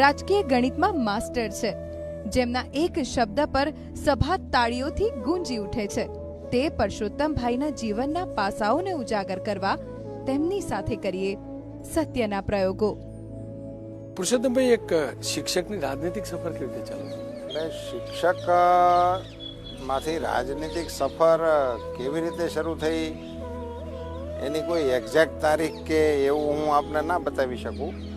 રાજકીય ગણિતમાં માસ્ટર છે. જેમના એક શબ્દ પર સભા તાળીઓથી ગુંજી ઉઠે છે. તે પરસોત્તમભાઈના જીવનના પાસાઓને ઉજાગર કરવા તેમની સાથે કરીએ સત્યના પ્રયોગો. પુરુષોત્તમભાઈ એક શિક્ષકની રાજનીતિક સફર કેવી રીતે ચાલે? એટલે શિક્ષકમાંથી રાજનીતિક સફર કેવી રીતે શરૂ થઈ? એની કોઈ એક્ઝેક્ટ તારીખ કે એવું હું આપને ના બતાવી શકું.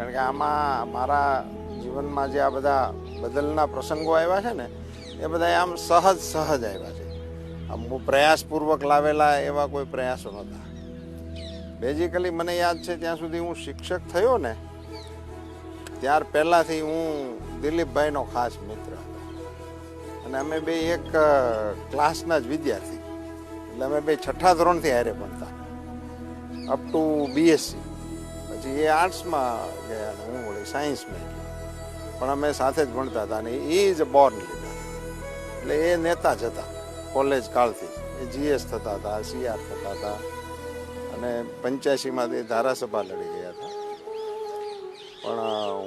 કારણ કે આમાં મારા જીવનમાં જે આ બધા બદલના પ્રસંગો આવ્યા છે ને, એ બધા આમ સહજ સહજ આવ્યા છે. આમ હું પ્રયાસપૂર્વક લાવેલા એવા કોઈ પ્રયાસો નહોતા. બેઝિકલી મને યાદ છે ત્યાં સુધી હું શિક્ષક થયો ને, ત્યાર પહેલાંથી હું દિલીપભાઈનો ખાસ મિત્ર હતો. અને અમે બે એક ક્લાસના જ વિદ્યાર્થી. એટલે અમે બે છઠ્ઠા ધોરણથી હારે ભણતા. અપ ટુ બીએસસી પછી એ આર્ટ્સમાં ગયા અને હું વળી સાયન્સમાં ગયો. પણ અમે સાથે જ ભણતા હતા અને એ જ બોર્ન લીધા. એટલે એ નેતા જ હતા, કોલેજ કાળથી. એ જીએસ થતા હતા, સીઆર થતા હતા. અને પંચ્યાસીમાં ધારાસભા લડી ગયા હતા. પણ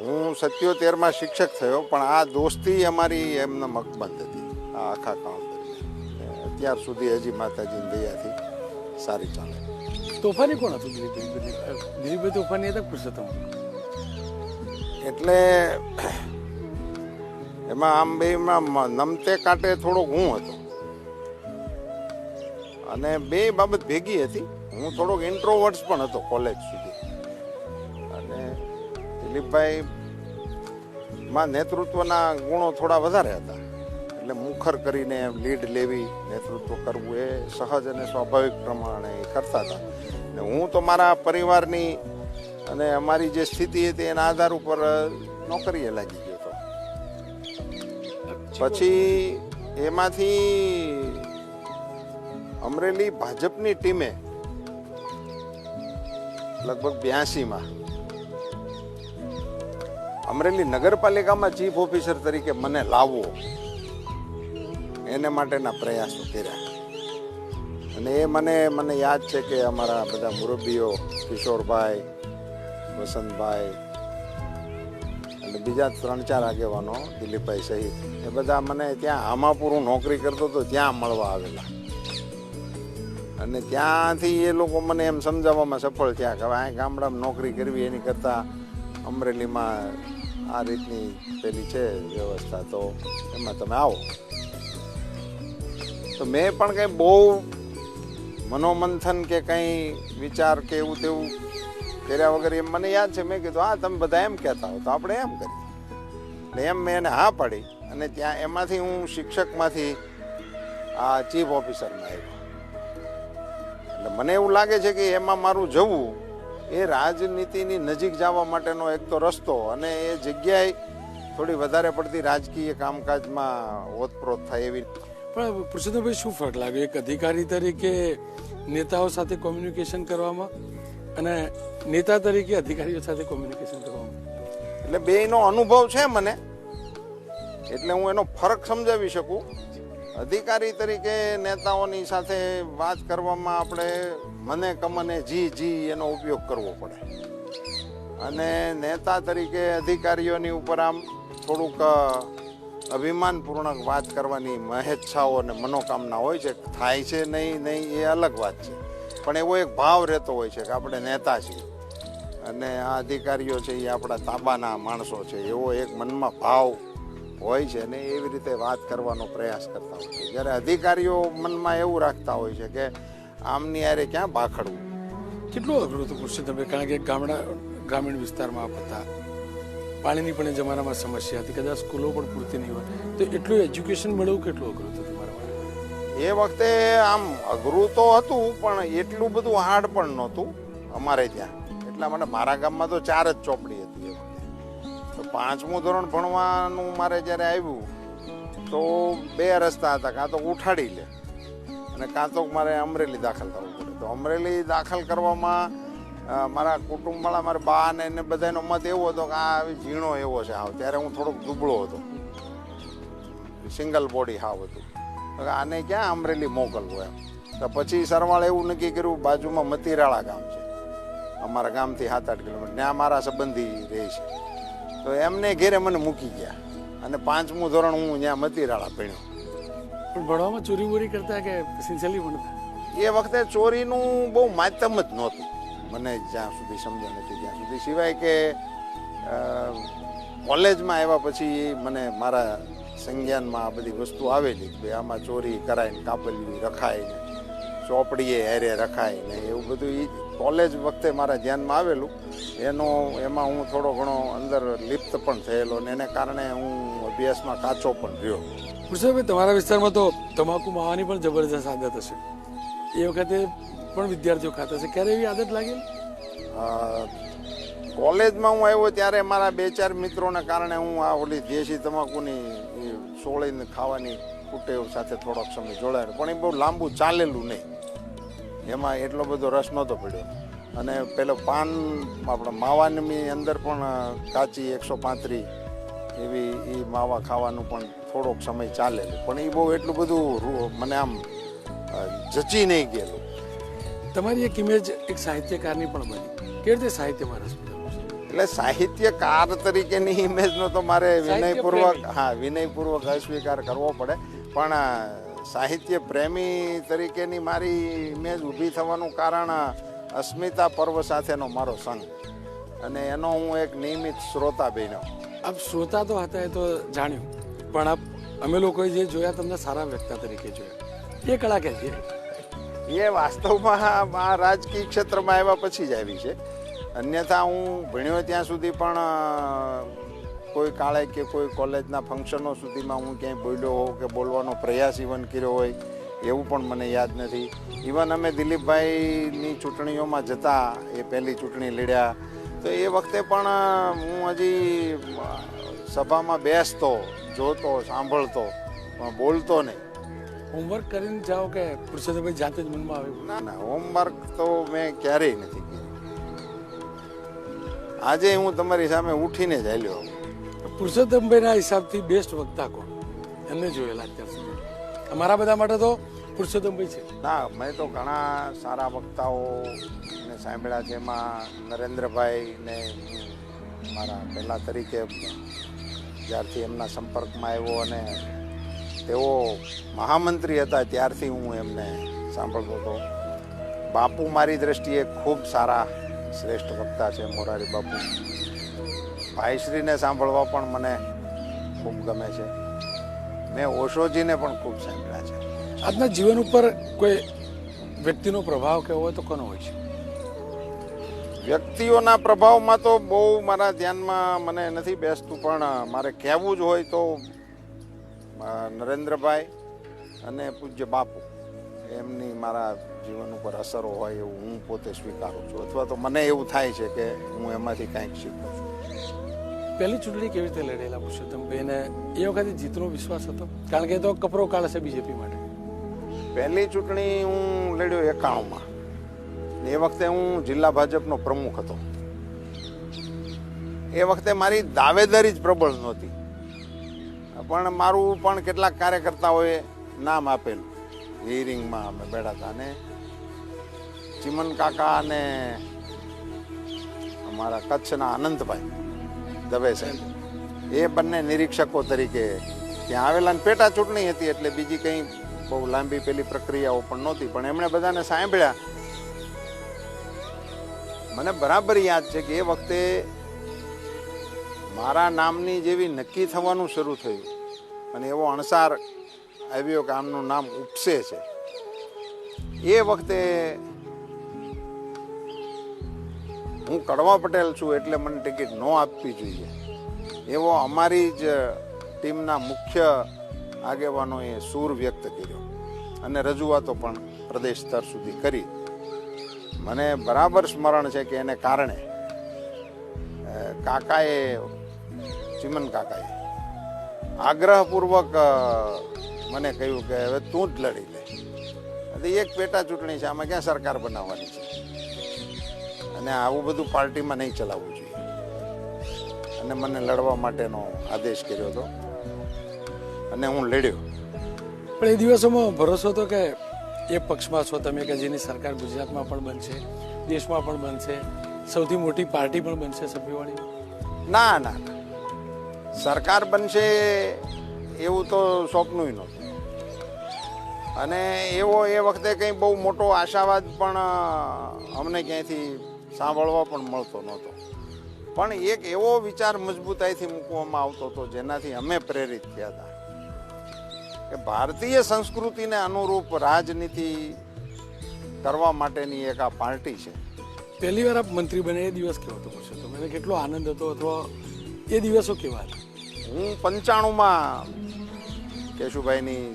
હું સત્યોતેરમાં શિક્ષક થયો, પણ આ દોસ્તી અમારી એમને મકબંધ હતી, આ આખા કામ દરમિયાન. અત્યાર સુધી હજી માતાજીની દયાથી સારી ચાલે. તોફાની કોણ હતું દિલીપ- દિલીપભાઈ તોફાની હતા પુરુષોત્તમ? એટલે એમાં આમ બેમાં નમતે કાંટે થોડોક હું હતો. અને બે બાબત ભેગી હતી. હું થોડોક ઇન્ટ્રોવર્ટ્સ પણ હતો કોલેજ સુધી. અને દિલીપભાઈ માં નેતૃત્વના ગુણો થોડા વધારે હતા. એટલે મુખર કરીને લીડ લેવી, નેતૃત્વ કરવું એ સહજ અને સ્વાભાવિક પ્રમાણે કરતા હતા. હું તો મારા પરિવારની અને અમારી જે સ્થિતિ હતી એના આધાર ઉપર નોકરીએ લાગી ગયો હતો. પછી એમાંથી અમરેલી ભાજપની ટીમે લગભગ બ્યાસીમાં અમરેલી નગરપાલિકામાં ચીફ ઓફિસર તરીકે મને લાવવો એને માટેના પ્રયાસો કર્યા. અને એ મને મને યાદ છે કે અમારા બધા મુરબ્બીઓ કિશોરભાઈ, વસંતભાઈ, અને બીજા ત્રણ ચાર આગેવાનો, દિલીપભાઈ સહિત, એ બધા મને ત્યાં આમાપુર નોકરી કરતો હતો ત્યાં મળવા આવેલા. અને ત્યાંથી એ લોકો મને એમ સમજાવવામાં સફળ થયા કે અહીં ગામડામાં નોકરી કરવી એની કરતાં અમરેલીમાં આ રીતની પેલી છે વ્યવસ્થા, તો એમાં તમે આવો. તો મેં પણ કંઈ બહુ મનોમંથન કે કંઈ વિચાર કે એવું તેવું કર્યા વગર એમ મને યાદ છે, મેં કીધું, હા, તમે બધા એમ કહેતા હો, તો આપણે એમ કરીએ. એટલે એમ મેં એને હા પાડી અને ત્યાં એમાંથી હું શિક્ષકમાંથી આ ચીફ ઓફિસરમાં આવ્યો. એટલે મને એવું લાગે છે કે એમાં મારું જવું એ રાજનીતિની નજીક જવા માટેનો એક તો રસ્તો અને એ જગ્યાએ થોડી વધારે પડતી રાજકીય કામકાજમાં ઓતપ્રોત થાય એવી પણ પુરુષોત્તમભાઈ શું ફરક લાગ્યો એક અધિકારી તરીકે નેતાઓ સાથે કોમ્યુનિકેશન કરવામાં અને નેતા તરીકે અધિકારીઓ સાથે કોમ્યુનિકેશન કરવામાં? એટલે બેયનો અનુભવ છે મને. એટલે હું એનો ફરક સમજાવી શકું. અધિકારી તરીકે નેતાઓની સાથે વાત કરવામાં આપણે મને કમને જી જી એનો ઉપયોગ કરવો પડે. અને નેતા તરીકે અધિકારીઓની ઉપર આમ થોડુંક અભિમાનપૂર્ણક વાત કરવાની મહેચ્છાઓ અને મનોકામના હોય છે. થાય છે નહીં નહીં, એ અલગ વાત છે. પણ એવો એક ભાવ રહેતો હોય છે કે આપણે નેતા છીએ. અને આ અધિકારીઓ છે એ આપણા તાબાના માણસો છે. એવો એક મનમાં ભાવ હોય છે અને એવી રીતે વાત કરવાનો પ્રયાસ કરતા હોય છે. જ્યારે અધિકારીઓ મનમાં એવું રાખતા હોય છે કે આમની યારે ક્યાં ભાખડવું? કેટલું અઘરું હતું પુરુષોત્તમભાઈ કારણ કે ગામડા, ગ્રામીણ વિસ્તારમાં આપ હતા. પાણીની પણ જમાનામાં સમસ્યા હતી. કદાચ સ્કૂલો પણ પૂરતી નહીં હોય. તો એટલું એજ્યુકેશન મળવું કેટલું અઘરું હતું તમારા માટે? એ વખતે આમ અઘરું તો હતું, પણ એટલું બધું હાર્ડ પણ નહોતું અમારે ત્યાં. એટલા માટે મારા ગામમાં તો ચાર જ ચોપડી હતી તો પાંચમું ધોરણ ભણવાનું મારે જ્યારે આવ્યું, તો બે રસ્તા હતા, કાં તો ઉઠાડી લે અને કાં તો મારે અમરેલી દાખલ કરવું પડે. તો અમરેલી દાખલ કરવામાં મારા કુટુંબવાળા મારા બા ને એને બધાનો મત એવો હતો કે આ ઝીણો એવો છે હાવ. ત્યારે હું થોડોક દુબળો હતો. સિંગલ બોડી હાવ હતું. આને ક્યાં અમરેલી મોકલવું એમ? તો પછી સરવાળે એવું નક્કી કર્યું બાજુમાં મતીરાળા ગામ છે. અમારા ગામથી સાત આઠ કિલોમીટર. ત્યાં મારા સંબંધી રહે છે. તો એમને ઘેરે મને મૂકી ગયા. અને પાંચમું ધોરણ હું ત્યાં મતીરાળા ભણ્યો. પણ ભણવામાં ચોરી બોરી કરતા કે સિન્સિયરલી ભણતા એ વખતે ચોરીનું બહુ માધ્યમ જ નહોતું. મને જ્યાં સુધી સમજણ નથી, ત્યાં સુધી. સિવાય કે કોલેજમાં આવ્યા પછી મને મારા સંજ્ઞાનમાં આ બધી વસ્તુ આવેલી કે ભાઈ આમાં ચોરી કરાય ને કાપલવી રખાય ને ચોપડીએ હેરે રખાય ને એવું બધું એ કોલેજ વખતે મારા ધ્યાનમાં આવેલું. એનો, એમાં હું થોડો ઘણો અંદર લિપ્ત પણ થયેલો ને એને કારણે હું અભ્યાસમાં કાચો પણ રહ્યો. પુરુષોત્તમભાઈ તમારા વિસ્તારમાં તો તમાકુ માવાની પણ જબરજસ્ત આદત હશે. એ વખતે પણ વિદ્યાર્થીઓ ખાતા છે. ક્યારે એવી આદત લાગી કોલેજમાં હું આવ્યો ત્યારે મારા બે ચાર મિત્રોના કારણે હું આ ઓલી દેશી તમાકુની સોળીને ખાવાની કુટેવ સાથે થોડોક સમય જોડાયેલો પણ એ બહુ લાંબુ ચાલેલું નહીં. એમાં એટલો બધો રસ નહોતો પડ્યો. અને પેલો પાન, આપણા માવાની અંદર પણ કાચી એકસો પાંત્રીસ એવી એ માવા ખાવાનું પણ થોડોક સમય ચાલેલું. પણ એ બહુ એટલું બધું મને આમ જચી નહીં ગયેલું. તમારી એક ઇમેજ એક સાહિત્યકારની પણ બની. કેવી રીતે સાહિત્યમાં રસ એટલે સાહિત્યકાર તરીકેની ઇમેજનો તો મારે વિનયપૂર્વક હા વિનયપૂર્વક અસ્વીકાર કરવો પડે. પણ સાહિત્ય પ્રેમી તરીકેની મારી ઇમેજ ઊભી થવાનું કારણ અસ્મિતા પર્વ સાથેનો મારો સંગ. અને એનો હું એક નિયમિત શ્રોતા બન્યો. આપ શ્રોતા તો હતા એ તો જાણ્યું. પણ આપ અમે લોકોએ જે જોયા તમને સારા વ્યક્તા તરીકે જોયા. એ કળા કે છે એ વાસ્તવમાં આ રાજકીય ક્ષેત્રમાં આવ્યા પછી જ આવી છે. અન્યથા હું ભણ્યો ત્યાં સુધી પણ કોઈ કાળે કે કોઈ કોલેજના ફંક્શનો સુધીમાં હું ક્યાંય બોલ્યો હોઉં કે બોલવાનો પ્રયાસ ઇવન કર્યો હોય, એવું પણ મને યાદ નથી. ઇવન અમે દિલીપભાઈની ચૂંટણીઓમાં જતા, એ પહેલી ચૂંટણી લડ્યા. તો એ વખતે પણ હું હજી સભામાં બેસતો, જોતો, સાંભળતો, પણ બોલતો નહીં. હોમવર્ક કરીને જાઓ કે પુરુષોત્તમભાઈ જાતે જ મનમાં આવે ના ના હોમવર્ક તો મેં ક્યારેય નથી કર્યું. આજે હું તમારી સામે ઉઠીને જ હાલ્યો પુરુષોત્તમભાઈના હિસાબથી બેસ્ટ વક્તા કોણ? એમને જોયેલા અત્યાર સુધી. અમારા બધા માટે તો પુરુષોત્તમભાઈ છે. ના મેં તો ઘણા સારા વક્તાઓ ને સાંભળ્યા છે. એમાં નરેન્દ્રભાઈ ને મારા પહેલા તરીકે જ્યારથી એમના સંપર્કમાં આવ્યો અને તેઓ મહામંત્રી હતા ત્યારથી હું એમને સાંભળતો હતો. બાપુ મારી દ્રષ્ટિએ ખૂબ સારા શ્રેષ્ઠ વક્તા છે મોરારી બાપુ. ભાઈશ્રીને સાંભળવા પણ મને ખૂબ ગમે છે. મેં ઓશોજીને પણ ખૂબ સાંભળ્યા છે. આજના જીવન ઉપર કોઈ વ્યક્તિનો પ્રભાવ કેવો હોય તો કોનો હોય છે? વ્યક્તિઓના પ્રભાવમાં તો બહુ મારા ધ્યાનમાં મને નથી બેસતું પણ મારે કહેવું જ હોય તો નરેન્દ્રભાઈ અને પૂજ્ય બાપુ. એમની મારા જીવન ઉપર અસરો હોય એવું હું પોતે સ્વીકારું છું. અથવા તો મને એવું થાય છે કે હું એમાંથી કંઈક શીખું છું. પહેલી ચૂંટણી કેવી રીતે લડેલા પુરુષોત્તમભાઈને એ વખતે જીતનો વિશ્વાસ હતો? કારણ કે એ તો કપરો કાળ છે બીજેપી માટે. પહેલી ચૂંટણી હું લડ્યો એકાણુંમાં. એ વખતે હું જિલ્લા ભાજપનો પ્રમુખ હતો. એ વખતે મારી દાવેદારી જ પ્રબળ નહોતી. પણ મારું પણ કેટલાક કાર્યકર્તાઓએ નામ આપેલું. હિયરિંગમાં અમે બેઠા હતા અને ચિમન કાકા અને અમારા કચ્છના અનંતભાઈ દવે સાહેબ. એ બંને નિરીક્ષકો તરીકે ત્યાં આવેલા પેટા ચૂંટણી હતી એટલે બીજી કંઈ બહુ લાંબી પેલી પ્રક્રિયાઓ પણ નહોતી. પણ એમણે બધાને સાંભળ્યા. મને બરાબર યાદ છે કે એ વખતે મારા નામની જેવી નક્કી થવાનું શરૂ થયું. અને એવો અણસાર આવ્યો કે આમનું નામ ઉપસે છે. એ વખતે હું કડવા પટેલ છું એટલે મને ટિકિટ ન આપવી જોઈએ. એવો અમારી જ ટીમના મુખ્ય આગેવાનોએ સૂર વ્યક્ત કર્યો અને રજૂઆતો પણ પ્રદેશ સ્તર સુધી કરી. મને બરાબર સ્મરણ છે કે એને કારણે કાકાએ ચિમન કાકાએ આગ્રહપૂર્વક મને કહ્યું કે હવે તું જ લડી લે. એટલે એક પેટા ચૂંટણી છે આમાં ક્યાં સરકાર બનાવવાની છે? અને આવું બધું પાર્ટીમાં નહીં ચલાવવું જોઈએ. અને મને લડવા માટેનો આદેશ કર્યો હતો. અને હું લડ્યો. પણ એ દિવસોમાં ભરોસો હતો કે એ પક્ષમાં છો તમે કે જેની સરકાર ગુજરાતમાં પણ બનશે દેશમાં પણ બનશે સૌથી મોટી પાર્ટી પણ બનશે સભ્યવાળી? ના ના ના. સરકાર બનશે એવું તો સ્વપ્નું નહોતું. અને એવો એ વખતે કંઈ બહુ મોટો આશાવાદ પણ અમને ક્યાંયથી સાંભળવા પણ મળતો નહોતો. પણ એક એવો વિચાર મજબૂતાઈથી મૂકવામાં આવતો હતો, જેનાથી અમે પ્રેરિત થયા હતા. કે ભારતીય સંસ્કૃતિને અનુરૂપ રાજનીતિ કરવા માટેની એક આ પાર્ટી છે. પહેલી વાર આપ મંત્રી બને એ દિવસ કેવો હતો? તો મને કેટલો આનંદ હતો, અથવા એ દિવસો કેવા હતા? હું પંચાણુંમાં કેશુભાઈની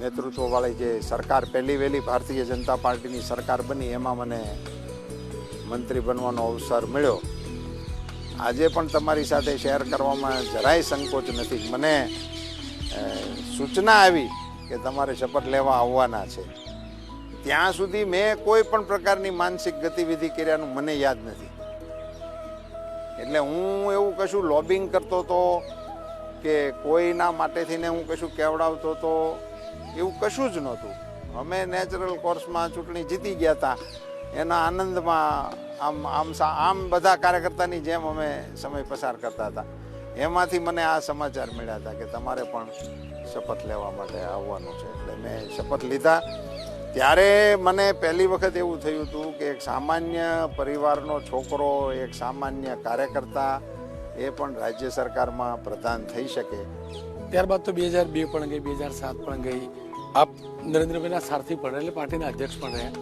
નેતૃત્વવાળી જે સરકાર, પહેલી વહેલી ભારતીય જનતા પાર્ટીની સરકાર બની, એમાં મને મંત્રી બનવાનો અવસર મળ્યો. આજે પણ તમારી સાથે શેર કરવામાં જરાય સંકોચ નથી. મને સૂચના આવી કે તમારે શપથ લેવા આવવાના છે. ત્યાં સુધી મેં કોઈ પણ પ્રકારની માનસિક ગતિવિધિ કર્યાનું મને યાદ નથી. એટલે હું એવું કશું લોબિંગ કરતો હતો કે કોઈના માટેથી ને હું કશું કેવડાવતો હતો એવું કશું જ નહોતું. અમે નેચરલ કોર્સમાં ચૂંટણી જીતી ગયા હતા. એના આનંદમાં આમ આમ આમ બધા કાર્યકર્તાની જેમ અમે સમય પસાર કરતા હતા. એમાંથી મને આ સમાચાર મળ્યા હતા કે તમારે પણ શપથ લેવા માટે આવવાનું છે. એટલે મેં શપથ લીધા. ત્યારે મને પહેલી વખત એવું થયું હતું કે એક સામાન્ય પરિવારનો છોકરો એક સામાન્ય કાર્યકર્તા એ પણ રાજ્ય સરકારમાં પ્રધાન થઈ શકે. ત્યારબાદ તો બે હજાર બે પણ ગઈ બે હજાર સાત પણ ગઈ. આપ નરેન્દ્રભાઈના સારથી પણ એટલે પાર્ટીના અધ્યક્ષ પણ રહ્યા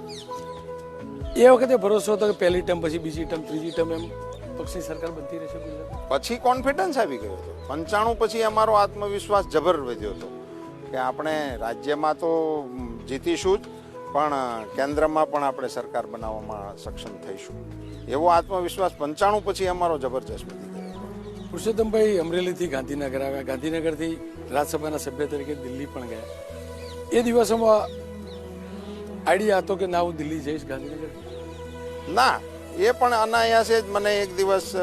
એ વખતે ભરોસો હતો કે પહેલી ટર્મ પછી બીજી ટર્મ ત્રીજી ટર્મ એમ પક્ષની સરકાર બનતી રહેશે ગુજરાત? પછી કોન્ફિડન્સ આવી ગયો હતો. પંચાણું પછી અમારો આત્મવિશ્વાસ જબર વધ્યો હતો. કે આપણે રાજ્યમાં તો જીતીશું જ. પણ કેન્દ્રમાં પણ આપણે સરકાર બનાવવામાં સક્ષમ થઈશું. એવો આત્મવિશ્વાસ પંચાણું પછી અમારો જબરજસ્ત વધી ગયો. પુરુષોત્તમભાઈ અમરેલીથી ગાંધીનગર આવ્યા. ગાંધીનગરથી રાજ્યસભાના સભ્ય તરીકે દિલ્હી પણ ગયા. એ દિવસોમાં આઈડિયા હતો કે ના હું દિલ્હી જઈશ ગાંધીનગર? ના એ પણ અનાયાસે જ મને એક દિવસ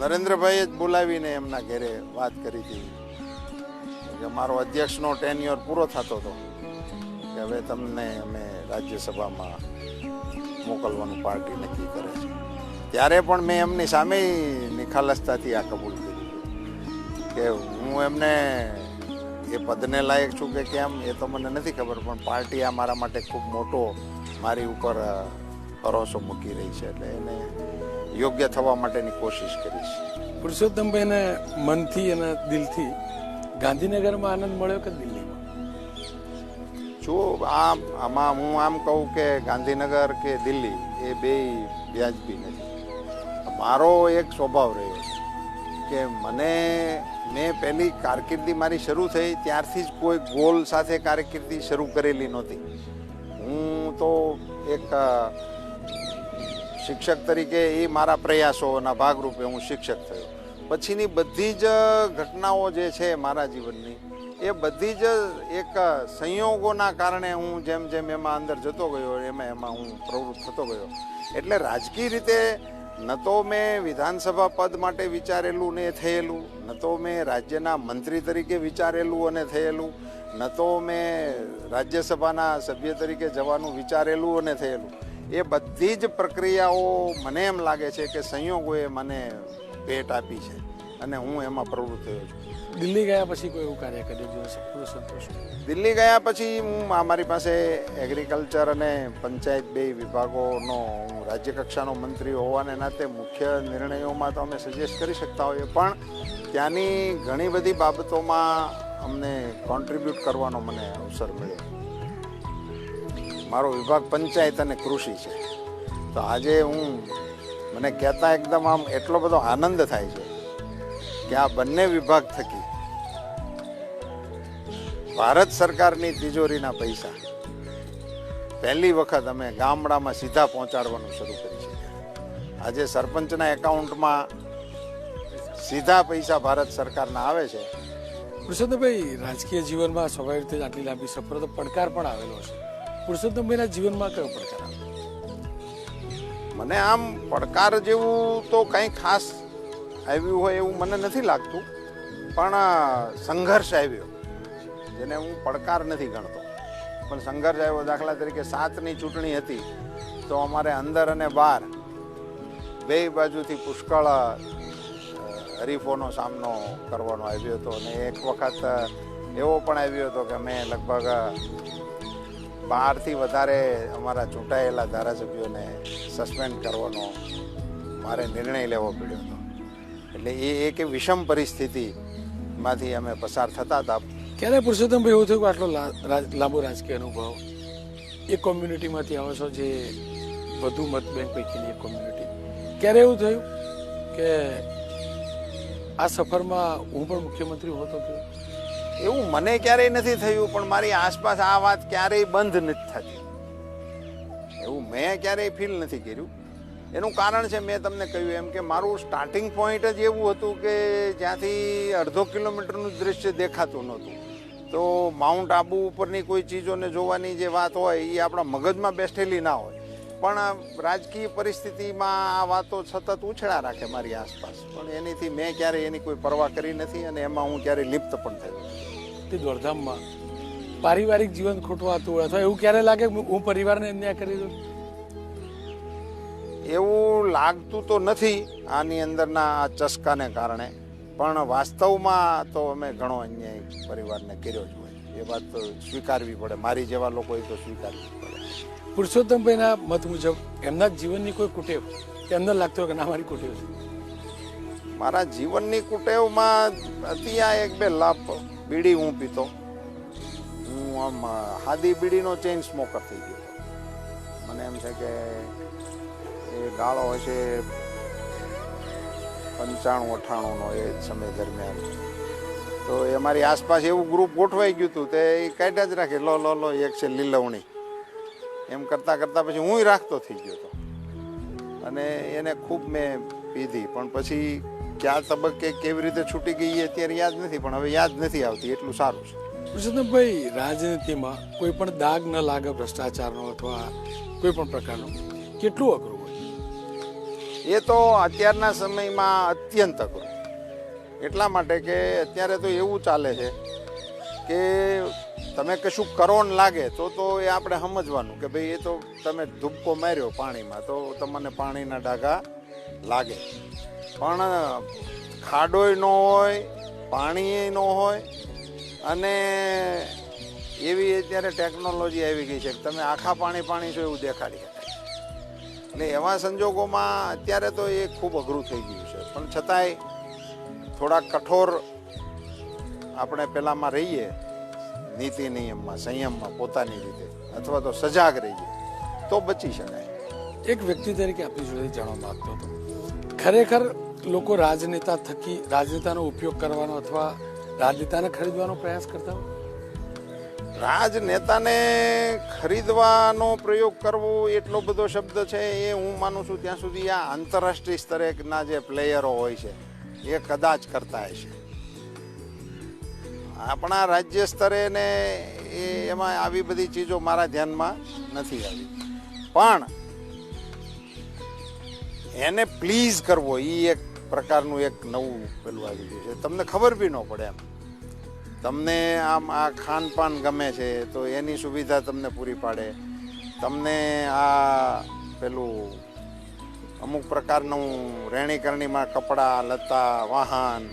નરેન્દ્રભાઈએ જ બોલાવીને એમના ઘરે વાત કરી હતી. કે મારો અધ્યક્ષનો ટેન્યોર પૂરો થતો હતો. કે હવે તમને અમે રાજ્યસભામાં મોકલવાનું પાર્ટી નક્કી કરે છે. ત્યારે પણ મેં એમની સામે નિખાલસતાથી આ કબૂલ કર્યું કે હું એમને એ પદને લાયક છું કે કેમ એ તો મને નથી ખબર, પણ પાર્ટી આ મારા માટે ખૂબ મોટો મારી ઉપર ભરોસો મૂકી રહી છે એટલે એને યોગ્ય થવા માટેની કોશિશ કરીશ પુરુષોત્તમભાઈને મનથી અને દિલથી ગાંધીનગરમાં આનંદ મળ્યો કે દિલ્હીમાં જો આમ, આમાં હું આમ કહું કે ગાંધીનગર કે દિલ્હી એ બે વ્યાજબી નથી. મારો એક સ્વભાવ રહ્યો કે મને, મેં પહેલી કારકિર્દી મારી શરૂ થઈ ત્યારથી જ કોઈ ગોલ સાથે કારકિર્દી શરૂ કરેલી નહોતી. હું તો એક શિક્ષક તરીકે એ મારા પ્રયાસોના ભાગરૂપે હું શિક્ષક થયો. પછીની બધી જ ઘટનાઓ જે છે મારા જીવનની એ બધી જ એક સંયોગોના કારણે હું જેમ જેમ એમાં અંદર જતો ગયો, એમાં એમાં હું પ્રવૃત્ત થતો ગયો. એટલે રાજકીય રીતે ન તો મેં વિધાનસભા પદ માટે વિચારેલું ને થયેલું, ન તો મેં રાજ્યના મંત્રી તરીકે વિચારેલું અને થયેલું, ન તો મેં રાજ્યસભાના સભ્ય તરીકે જવાનું વિચારેલું અને થયેલું. એ બધી જ પ્રક્રિયાઓ મને એમ લાગે છે કે સંયોગોએ મને ભેટ આપી છે અને હું એમાં પ્રવૃત્ત થયો છું. દિલ્હી ગયા પછી કોઈ એવું કાર્ય કર્યું જે પૂરો સંતોષ દિલ્હી ગયા પછી હું અમારી પાસે એગ્રીકલ્ચર અને પંચાયત બે વિભાગોનો, હું રાજ્ય કક્ષાનો મંત્રી હોવાને નાતે મુખ્ય નિર્ણયોમાં તો અમે સજેસ્ટ કરી શકતા હોઈએ, પણ ત્યાંની ઘણી બધી બાબતોમાં અમને કોન્ટ્રીબ્યુટ કરવાનો મને અવસર મળ્યો. મારો વિભાગ પંચાયત અને કૃષિ છે. તો આજે હું, મને કહેતા એકદમ આમ એટલો બધો આનંદ થાય છે કે આ બંને વિભાગ થકી ભારત સરકારની તિજોરીના પૈસા. પહેલી વખત અમે ગામડામાં સીધા પહોંચાડવાનું શરૂ કરી છે આજે સરપંચના એકાઉન્ટમાં સીધા પૈસા ભારત સરકારના આવે છે. પુરુષોત્તમભાઈ રાજકીય જીવનમાં સ્વાભાવિક રીતે આટલી લાંબી સફર તો પડકાર પણ આવેલો છે. પુરુષોત્તમભાઈના જીવનમાં કયો પડકાર આવ્યો મને આમ પડકાર જેવું તો કંઈ ખાસ આવ્યું હોય એવું મને નથી લાગતું. પણ સંઘર્ષ આવ્યો. જેને હું પડકાર નથી ગણતો. પણ સંઘર્ષ આવ્યો દાખલા તરીકે સાતની ચૂંટણી હતી, તો અમારે અંદર અને બહાર બે બાજુથી પુષ્કળ હરીફોનો સામનો કરવાનો આવ્યો હતો. અને એક વખત એવો પણ આવ્યો હતો કે અમે લગભગ બહારથી વધારે અમારા ચૂંટાયેલા ધારાસભ્યોને સસ્પેન્ડ કરવાનો મારે નિર્ણય લેવો પડ્યો હતો. એટલે એ એક વિષમ પરિસ્થિતિમાંથી અમે પસાર થતા હતા. ક્યારે પુરુષોત્તમભાઈ એવું થયું કે આટલો લાંબો રાજકીય અનુભવ? એ કોમ્યુનિટીમાંથી આવો છો જે વધુ મત બેંક પૈકીની એક કોમ્યુનિટી ક્યારે એવું થયું કે આ સફરમાં હું પણ મુખ્યમંત્રી હોતો કે એવું મને ક્યારેય નથી થયું, પણ મારી આસપાસ આ વાત ક્યારેય બંધ નથી થતી. એવું મેં ક્યારેય ફીલ નથી કર્યું. એનું કારણ છે, મેં તમને કહ્યું એમ કે મારું સ્ટાર્ટિંગ પોઈન્ટ જ એવું હતું કે જ્યાંથી અડધો કિલોમીટરનું દૃશ્ય દેખાતું નહોતું. તો માઉન્ટ આબુ ઉપરની કોઈ ચીજોને જોવાની જે વાત હોય એ આપણા મગજમાં બેઠેલી ના હોય. પણ રાજકીય પરિસ્થિતિમાં આ વાતો સતત ઉછળા રાખે મારી આસપાસ. પણ એનીથી મેં ક્યારેય એની કોઈ પરવા કરી નથી અને એમાં હું ક્યારેય લિપ્ત પણ થયો તે દોડધામમાં પારિવારિક જીવન ખોટવાતું અથવા એવું ક્યારે લાગે હું પરિવારને અન્યાય કરી દઉં? એવું લાગતું તો નથી આની અંદરના આ ચસ્કાને કારણે. પણ વાસ્તવમાં તો અમે ઘણો અન્યાય પરિવારને કર્યો જ હોય. એ વાત તો સ્વીકારવી પડે. મારી જેવા લોકોએ તો સ્વીકારવી પડે. પુરુષોત્તમભાઈના મત મુજબ એમના જીવનની કોઈ કુટેવ એમને લાગતો કે ના મારી કુટેવ છે? મારા જીવનની કુટેવમાં આ એક બે લાભ બીડી હું પીતો. હું આમ હાદી બીડીનો ચેઇન સ્મોકર થઈ ગયો. મને એમ છે કે એ ગાળો હશે પંચાણું, અઠ્ઠાણુંનો એ સમય દરમિયાન. તો એ અમારી આસપાસ એવું ગ્રુપ ગોઠવાઈ ગયું હતું તે એ કાઢ્યા જ રાખે, લો લો લો, એક છે લીલવણી. એમ કરતાં કરતાં પછી હું રાખતો થઈ ગયો હતો અને એને ખૂબ મેં પીધી, પણ પછી ક્યાં તબક્કે કેવી રીતે છૂટી ગઈ અત્યારે યાદ નથી, પણ હવે યાદ નથી આવતી, એટલું સારું છે. પુરુષોત્તમભાઈ રાજનીતિમાં કોઈ પણ દાગ ન લાગે ભ્રષ્ટાચારનો અથવા કોઈ પણ પ્રકારનો. કેટલું અઘરું? એ તો અત્યારના સમયમાં અત્યંત અઘરું. એટલા માટે કે અત્યારે તો એવું ચાલે છે કે તમે કશું કરો ને લાગે તો તો એ આપણે સમજવાનું કે ભાઈ એ તો તમે ધૂપકો માર્યો પાણીમાં તો તમને પાણીના ડાઘા લાગે. પણ ખાડોય ન હોય પાણીએ ન હોય અને એવી અત્યારે ટેકનોલોજી આવી ગઈ છે કે તમે આખા પાણી પાણી છો એવું દેખાડી એટલે એવા સંજોગોમાં અત્યારે તો એ ખૂબ અઘરું થઈ ગયું છે. પણ છતાંય થોડા કઠોર આપણે પહેલાંમાં રહીએ, નીતિ નિયમમાં, સંયમમાં, પોતાની રીતે, અથવા તો સજાગ રહીએ, તો બચી શકાય. એક વ્યક્તિ તરીકે આપણી જોડે જાણવા માંગતો હતો. ખરેખર લોકો રાજનેતા થકી, રાજનેતાનો ઉપયોગ કરવાનો અથવા રાજનેતાને ખરીદવાનો પ્રયાસ કરતા હોય? રાજનેતાને ખરીદવાનો પ્રયોગ કરવો એટલો બધો શબ્દ છે એ હું માનું છું ત્યાં સુધી આ આંતરરાષ્ટ્રીય સ્તરેના જે પ્લેયરો હોય છે, એ કદાચ કરતા હશે. આપણા રાજ્ય સ્તરે ને એમાં આવી બધી ચીજો મારા ધ્યાનમાં નથી આવી. પણ એને પ્લીઝ કરવો એ એક પ્રકારનું એક નવું પેલું આવી ગયું છે. તમને ખબર બી ન પડે એમ. તમને આમ આ ખાનપાન ગમે છે, તો એની સુવિધા તમને પૂરી પાડે. તમને આ પેલું અમુક પ્રકારનું રહેણીકરણીમાં કપડાં લત્તા વાહન,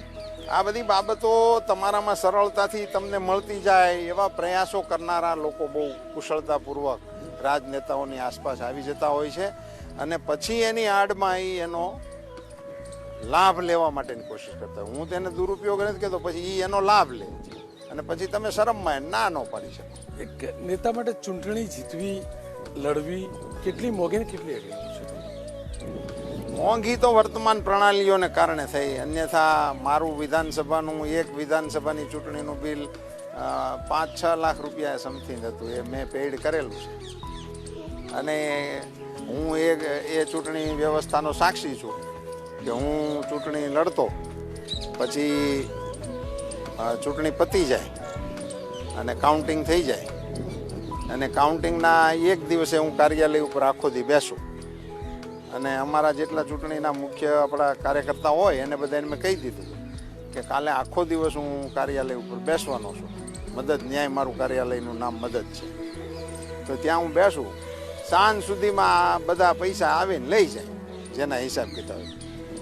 આ બધી બાબતો તમારામાં સરળતાથી તમને મળતી જાય એવા પ્રયાસો કરનારા લોકો બહુ કુશળતાપૂર્વક રાજનેતાઓની આસપાસ આવી જતા હોય છે. અને પછી એની આડમાં એનો લાભ લેવા માટેની કોશિશ કરતા હું તેને દુરુપયોગ નથી કહેતો પછી એ એનો લાભ લે. અને પછી તમે શરમમાં ના ન પાડી શકો. એક નેતા માટે ચૂંટણી જીતવી લડવી કેટલી મોંઘી ને કેટલી અઘરી મોંઘી તો વર્તમાન પ્રણાલીઓને કારણે થઈ. અન્યથા મારું વિધાનસભાનું એક વિધાનસભાની ચૂંટણીનું બિલ પાંચ છ લાખ રૂપિયા સમથિંગ હતું. એ મેં પેઇડ કરેલું છે. અને હું એ એ ચૂંટણી વ્યવસ્થાનો સાક્ષી છું. કે હું ચૂંટણી લડતો, પછી ચૂંટણી પતી જાય અને કાઉન્ટિંગ થઈ જાય અને કાઉન્ટિંગના એક દિવસે હું કાર્યાલય ઉપર આખો દી બેસું. અને અમારા જેટલા ચૂંટણીના મુખ્ય આપણા કાર્યકર્તા હોય એને બધાને મેં કહી દીધું કે કાલે આખો દિવસ હું કાર્યાલય ઉપર બેસવાનો છું. મદદ, ન્યાય મારું કાર્યાલયનું નામ મદદ છે. તો ત્યાં હું બેસું. સાંજ સુધીમાં બધા પૈસા આવીને લઈ જાય, જેના હિસાબ કિતાબ.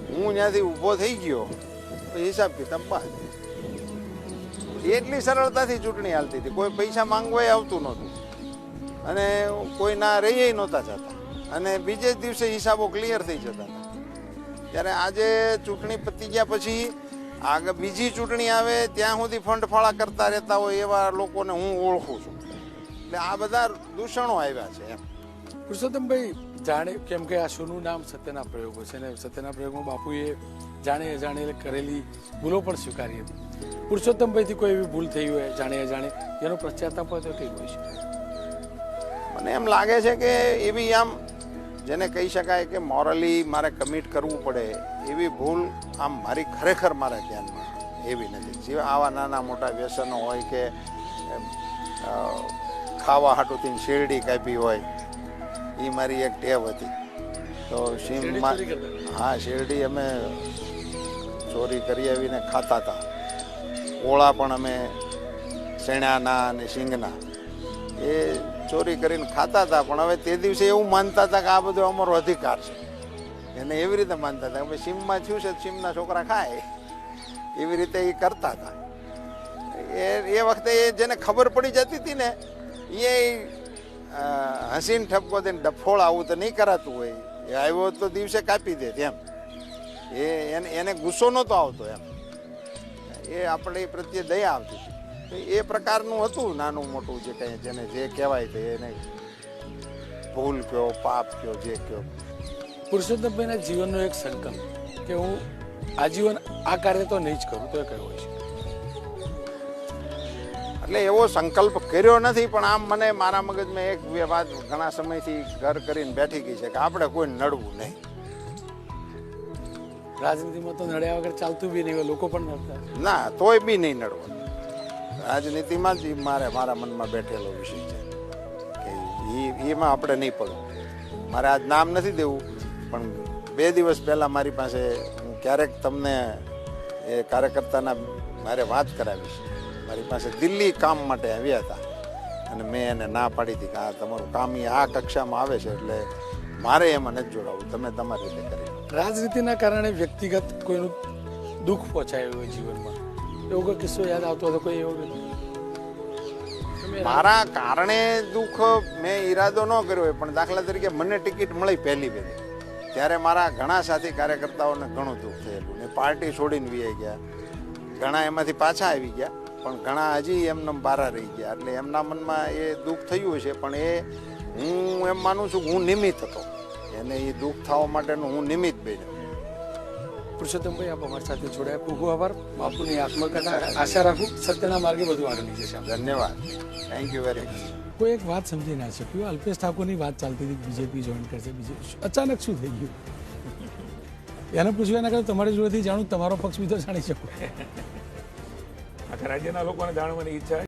હું ત્યાંથી ઊભો થઈ ગયો. તો હિસાબ કિતાબ બાદ એટલી સરળતાથી ચૂંટણી હાલતી હતી. કોઈ પૈસા માંગવાય આવતું નહોતું. અને કોઈના રહીએ નહોતા જતા. અને બીજે જ દિવસે હિસાબો ક્લિયર થઈ જતા હતા. ત્યારે આજે ચૂંટણી પતી ગયા પછી આગળ બીજી ચૂંટણી આવે, ત્યાં સુધી ફંડ ફાળા કરતા રહેતા હોય એવા લોકોને હું ઓળખું છું. એટલે આ બધા દૂષણો આવ્યા છે એમ. પુરુષોત્તમભાઈ, જાણે કેમ કે આ શોનું નામ સત્યના પ્રયોગો છે ને સત્યના પ્રયોગમાં બાપુએ જાણે અજાણે કરેલી ભૂલો પણ સ્વીકારી હતી. પુરુષોત્તમભાઈથી કોઈ એવી ભૂલ થઈ હોય, જાણે અજાણે, એનો પશ્ચાતાપ હોય તો કઈ હોય છે. મને એમ લાગે છે કે એવી આમ, જેને કહી શકાય કે મોરલી મારે કમિટ કરવું પડે, એવી ભૂલ આમ મારી ખરેખર મારા ધ્યાનમાં એવી નથી. જે આવા નાના મોટા વ્યસનો હોય કે ખાવા હાટુથી શેરડી કાપી હોય એ મારી એક ટેવ હતી. તો સીમમાં હા શેરડી અમે ચોરી કરી આવીને ખાતા હતા. ઓળા પણ અમે શેણાના અને શીંગના. એ ચોરી કરીને ખાતા હતા પણ હવે તે દિવસે એવું માનતા હતા કે આ બધો અમારો અધિકાર છે. એને એવી રીતે માનતા હતા. કે સીમમાં થયું છે સીમના છોકરા ખાય. એવી રીતે એ કરતા હતા. એ એ વખતે એ જેને ખબર પડી જતી હતી ને એ હસીને ઠપકો દઈને ડફોળ આવું તો નહીં કરાતું હોય. એ આવ્યો તો દિવસે કાપી દે એમ. એ એને એને ગુસ્સો નહોતો આવતો એમ. એ આપણે પ્રત્યે દયા આવતી તો એ પ્રકારનું હતું નાનું મોટું જે કંઈ, જેને જે કહેવાય તે એને ભૂલ કયો, પાપ કયો, જે કયો. પુરુષોત્તમભાઈના જીવનનો એક સંકલ્પ કે હું આજીવન આ કાર્ય તો નહીં જ કરું, તો એ કયો છે. એટલે એવો સંકલ્પ કર્યો નથી પણ આમ મને મારા મગજમાં એક બે વાત ઘણા સમયથી ઘર કરીને બેઠી ગઈ છે કે આપણે કોઈ નડવું નહીં. રાજનીતિમાં તો નડ્યા વગર ચાલતું બી નહીં લોકો પણ નડતા. ના તોય બી નહીં નડવાનું. રાજનીતિમાં જ મારે મારા મનમાં બેઠેલો વિષય છે કે એમાં આપણે નહીં પડવું. મારે આજ નામ નથી દેવું પણ બે દિવસ પહેલાં મારી પાસે હું ક્યારેક તમને એ કાર્યકર્તાના મારે વાત કરાવીશ. મારી પાસે દિલ્હી કામ માટે આવ્યા હતા. અને મેં એને ના પાડી હતી કે આ તમારું કામ એ આ કક્ષામાં આવે છે એટલે મારે એમાં નથી જોડાવું. તમે તમારી રીતે કરી રાજનીતિના કારણે વ્યક્તિગત કોઈનું દુઃખ પહોંચાયું હોય જીવનમાં? એવો કોઈ કિસ્સો યાદ આવતો હતો કોઈ એવો? મારા કારણે દુઃખ મેં ઈરાદો ન કર્યો હોય પણ દાખલા તરીકે મને ટિકિટ મળી પહેલી પહેલી ત્યારે મારા ઘણા સાથી કાર્યકર્તાઓને ઘણું દુઃખ થયેલું. ને પાર્ટી છોડીને વી ગયા. ઘણા એમાંથી પાછા આવી ગયા. પણ ઘણા હજી એમને બારા રહી ગયા. એટલે એમના મનમાં એ દુઃખ થયું છે પણ એ હું એમ માનું છું કે હું નિમિત્ત હતો. એને એ દુઃખ થવા માટેનું હું નિમિત્ત બન્યો. પુરુષોત્તમભાઈ આપ અમારી સાથે જોડાયા. ખૂબ આભાર. બાપુની આત્મકથા. આશા રાખું સત્યના માર્ગે બધું આગળ નીચે છે. ધન્યવાદ. થેન્ક યુ વેરી મચ કોઈ એક વાત સમજી ના શક્યું. અલ્પેશ ઠાકોરની વાત ચાલતી હતી બીજેપી જોઈન કરશે બીજે અચાનક શું થઈ ગયું? એને પૂછ્યું એના કરતાં તમારી જોડેથી જાણું તમારો પક્ષ બીજો જાણી શકું. આખા રાજ્યના લોકોને જાણવાની ઈચ્છા